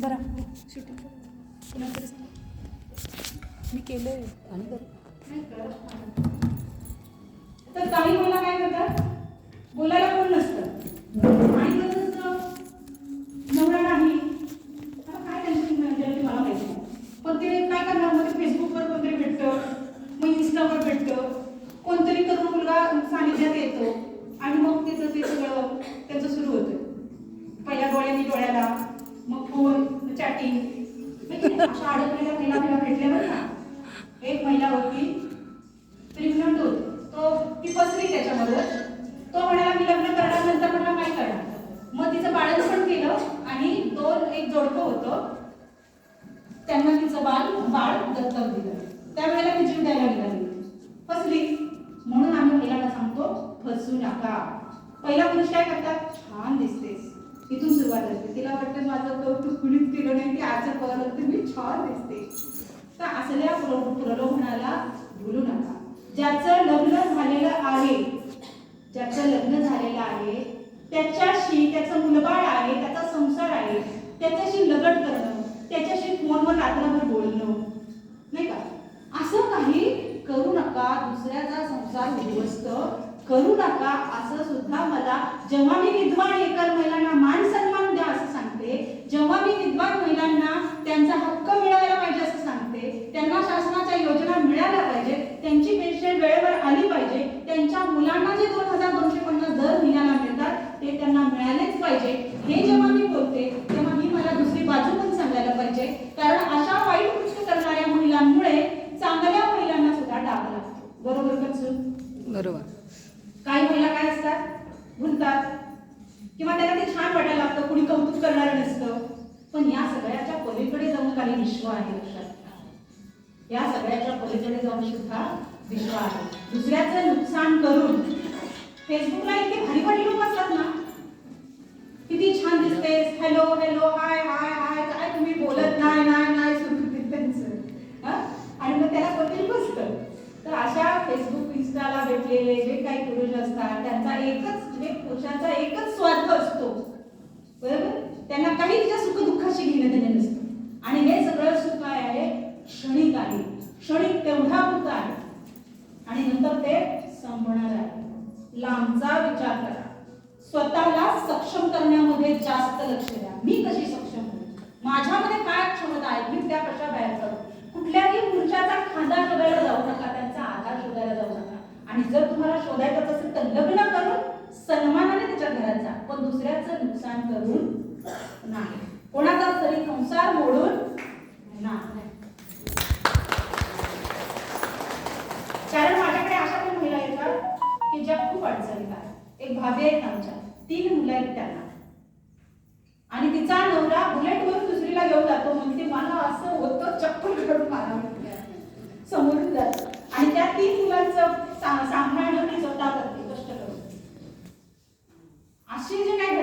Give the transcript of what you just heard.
बरं शूटिंग कुणाकडे सांग. मी केलं आहे आणि करू तर काही मला काय करतात? बोलायला कोण नसतं. आणि तसंच नवरा नाही आता काय टेन्शन म्हणजे मला माहिती नाही. पण ते काय करणार? मग फेसबुकवर कोणतरी भेटतं मग इंस्टावर भेटतं. कोणतरी तरुण मुलगा सानिध्यात येतो. आणि मग त्याचं ते सगळं त्याचं सुरू होतं पहिल्या डोळ्यांनी डोळ्याला मग फोन चॅटिंग अशा अडकलेल्या महिला मला भेटल्या बरं ना एक महिला होती प्रेग्नंट तो ती फसली त्याच्यामध्ये. तो म्हणाला मी लग्न करणार नंतर म्हणाला काय करणार? मग तिचं बाळच पण केलं आणि दोन एक जोडकं होतं. त्यांना तिचं बाल बाळ दत्तक दिलं. त्यावेळेला ती जीव द्यायला निघाली. फसली म्हणून आम्ही महिलांना सांगतो फसू नका. पहिला पुरुष काय करतात? छान दिसतेस. तिथून सुरुवात असते. तिला वाटतं माझं कौतुक कुणीच केलं नाही की आजच्या कळलं तर मी छान दिसते. तर असल्या प्रलोभनाला भुलू नका. ज्याचं लग्न झालेलं आहे ज्याचं लग्न झालेलं आहे त्याच्याशी त्याचं मुलबाळ आहे त्याचा संसार आहे त्याच्याशी लगट करणं त्याच्याशी फोनवर रात्रभर बोलणं नाही का? असं काही करू नका. दुसऱ्याचा संसार उद्ध्वस्त करू नका असं सुद्धा मला जेव्हा मी विद्वान एकर महिलांना मान सन्मान द्या असं सांगते जेव्हा मी विद्वान महिलांना त्यांचा हक्क मिळायला पाहिजे असं सांगते त्यांना शासनाच्या योजना मिळाल्या पाहिजे त्यांची पेन्शन वेळेवर आली पाहिजे त्यांच्या मुलांना जे दोन हजार दोनशे पन्नास दर महिन्याला मिळतात ते त्यांना मिळालेच पाहिजे. हे जेव्हा मी बोलते तेव्हा ही मला दुसरी बाजू पण सांगायला पाहिजे. कारण अशा वाईट कृत्य करणाऱ्या महिलांमुळे चांगल्या महिलांना सुद्धा डाग लागतो. बरोबर का चूक? बरोबर. मुलीला काय असतात भुलतात किंवा त्याला ते छान वाटायला लागतं. कुणी कौतुक करणारं नसतं. पण या सगळ्याच्या पलीकडे जाऊन काही विश्व आहे लक्षात या सगळ्याच्या पलीकडे जाऊन सुद्धा विश्व आहे. दुसऱ्याचं नुकसान करून फेसबुकला इतके भारी भारी लोक असतात ना. किती छान दिसते हॅलो हॅलो हाय हाय हाय काय तुम्ही बोलत नाही नाही नाही सुरू त्यांचं. आणि मग त्याला कोणतरी बसतं. तर अशा फेसबुक इन्स्टाला भेटलेले जे त्यांचा एकच म्हणजे पुरुषांचा एकच स्वार्थ असतो. बरोबर? त्यांना काही तिच्या सुखदुःखाशी घेणं देणे नसतं. आणि हे सगळं सुख काय आहे क्षणिक आहे. क्षणिक तेवढा पुरता आहे. आणि नंतर ते संपणार आहे. लांबचा विचार करा. स्वतःला सक्षम करण्यामध्ये जास्त लक्ष द्या. मी कशी सक्षम होईल माझ्यामध्ये काय क्षमता आहे? मी त्या कशा बाहेर काढू कुठल्याही पुरुषाचा खांदा शोधायला जाऊ नका. त्यांचा आधार शोधायला जाऊ नका. आणि जर तुम्हाला शोधायचं तर लग्न करून सन्मानाने त्याच्या घरात जा. पण दुसऱ्याचं नुकसान करून नाही. कोणाचा तरी संसार मोडून नाही. कारण माझ्याकडे अशा पण महिला येतात की ज्या खूप अडचणीत आहेत. एक भाभी आहेत आमच्या. तीन मुलं आहेत त्यांना. आणि तिचा नवरा बुलेटवर दुसरीला घेऊन जातो. म्हणजे मला असं होतं चक्कर करून मारा समोर समोरून जात. आणि त्या तीन मुलांचं सा-